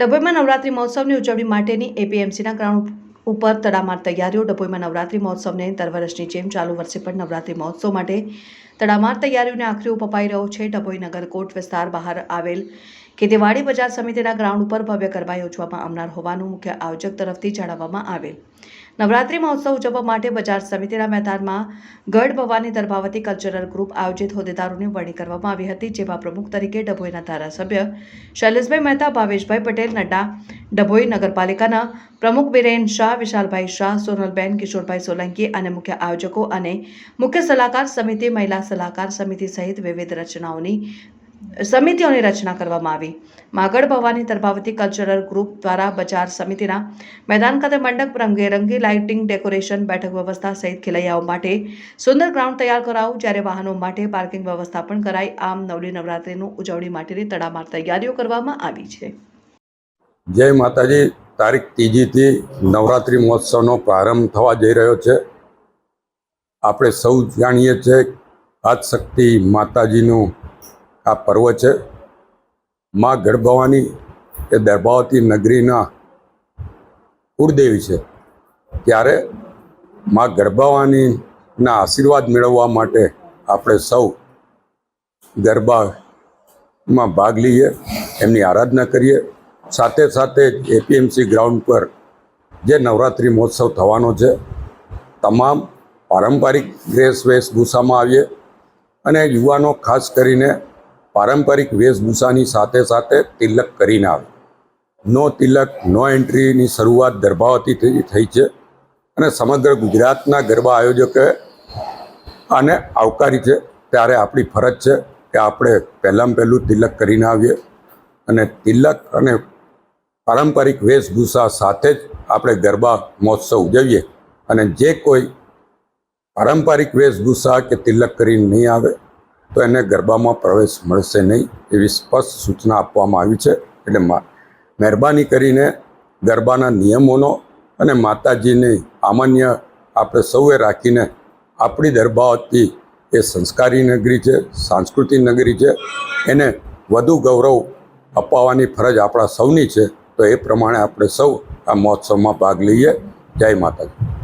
ડભોઈમાં નવરાત્રી મહોત્સવની ઉજવણી માટેની એપીએમસીના ગ્રાઉન્ડ ઉપર તડામાર તૈયારીઓ. ડભોઈમાં નવરાત્રી મહોત્સવને દર વર્ષની જેમ ચાલુ વર્ષે પણ નવરાત્રી મહોત્સવ માટે તડામાર તૈયારીઓને આખરી ઓપ રહ્યો છે. ડભોઈ નગર કોટ વિસ્તાર બહાર આવેલ ખેતીવાડી બજાર સમિતિના ગ્રાઉન્ડ ઉપર ભવ્ય ગરબા યોજવામાં આવનાર હોવાનું મુખ્ય આયોજક તરફથી જણાવવામાં આવેલ. નવરાત્રી મહોત્સવ ઉજવવા માટે બજાર સમિતિના મેદાનમાં ગઢ ભવાની દર્ભાવતી કલ્ચરલ ગ્રુપ આયોજિત હોદ્દેદારોની વરણી કરવામાં આવી હતી, જેમાં પ્રમુખ તરીકે ડભોઈના ધારાસભ્ય શૈલેષભાઈ મહેતા, ભાવેશભાઈ પટેલ નડ્ડા, ડભોઈ નગરપાલિકાના પ્રમુખ બિરેન શાહ, વિશાલભાઈ શાહ, સોનલબેન, કિશોરભાઈ સોલંકી અને મુખ્ય આયોજકો અને મુખ્ય સલાહકાર સમિતિ, મહિલા સલાહકાર સમિતિ સહિત વિવિધ રચનાઓની સમિતિઓની રચના કરવામાં આવી. માગડ ભવાની તરભાવતી કલ્ચરલ ગ્રુપ દ્વારા બજાર સમિતિના મેદાન ખાતે મંડપ રંગેરંગી લાઇટિંગ ડેકોરેશન બેઠક વ્યવસ્થા સહિત ખેલૈયાઓ માટે સુંદર ગ્રાઉન્ડ તૈયાર કરાવું. જ્યારે વાહનો માટે પાર્કિંગ વ્યવસ્થા પણ કરાઈ. આમ નવલી નવરાત્રિનું ઉજવણી માટેની તડામાર તૈયારીઓ કરવામાં આવી છે. જય માતાજી. તારીખ ત્રીજીથી નવરાત્રિ મહોત્સવનો પ્રારંભ થવા જઈ રહ્યો છે. આપણે સૌ જાણીએ છીએ આજ શક્તિ માતાજીનું આ પર્વ છે. મા ગર્ભવાની એ દર્ભાવતી નગરીના કુળદેવી છે. ત્યારે મા ગર્ભાવાનીના આશીર્વાદ મેળવવા માટે આપણે સૌ ગરબામાં ભાગ લઈએ, એમની આરાધના કરીએ. સાથે સાથે એપીએમસી ગ્રાઉન્ડ પર જે નવરાત્રિ મહોત્સવ થવાનો છે, તમામ પારંપરિક ડ્રેસ વેશભૂષામાં આવીએ. અને યુવાનો ખાસ કરીને પારંપરિક વેશભૂષાની સાથે સાથે તિલક કરીને આવે. નો તિલક, નો એન્ટ્રીની શરૂઆત ગરબાઓથી થઈ છે અને સમગ્ર ગુજરાતના ગરબા આયોજકે આને આવકારી છે. ત્યારે આપણી ફરજ છે કે આપણે પહેલાં પહેલું તિલક કરીને આવીએ અને તિલક અને પારંપરિક વેશભૂષા સાથે જ આપણે ગરબા મહોત્સવ ઉજવીએ અને જે કોઈ પારંપરિક વેશભૂષા કે તિલક કરીને નહીં આવે તો એને ગરબામાં પ્રવેશ મળશે નહીં એવી સ્પષ્ટ સૂચના આપવામાં આવી છે. એટલે મહેરબાની કરીને ગરબાના નિયમોનો અને માતાજીની સામાન્ય આપણે સૌએ રાખીને આપણી દરબાવતી એ સંસ્કારી નગરી છે, સાંસ્કૃતિક નગરી છે, એને વધુ ગૌરવ અપાવવાની ફરજ આપણા સૌની છે. તો એ પ્રમાણે આપણે સૌ આ મહોત્સવમાં ભાગ લઈએ. જય માતાજી.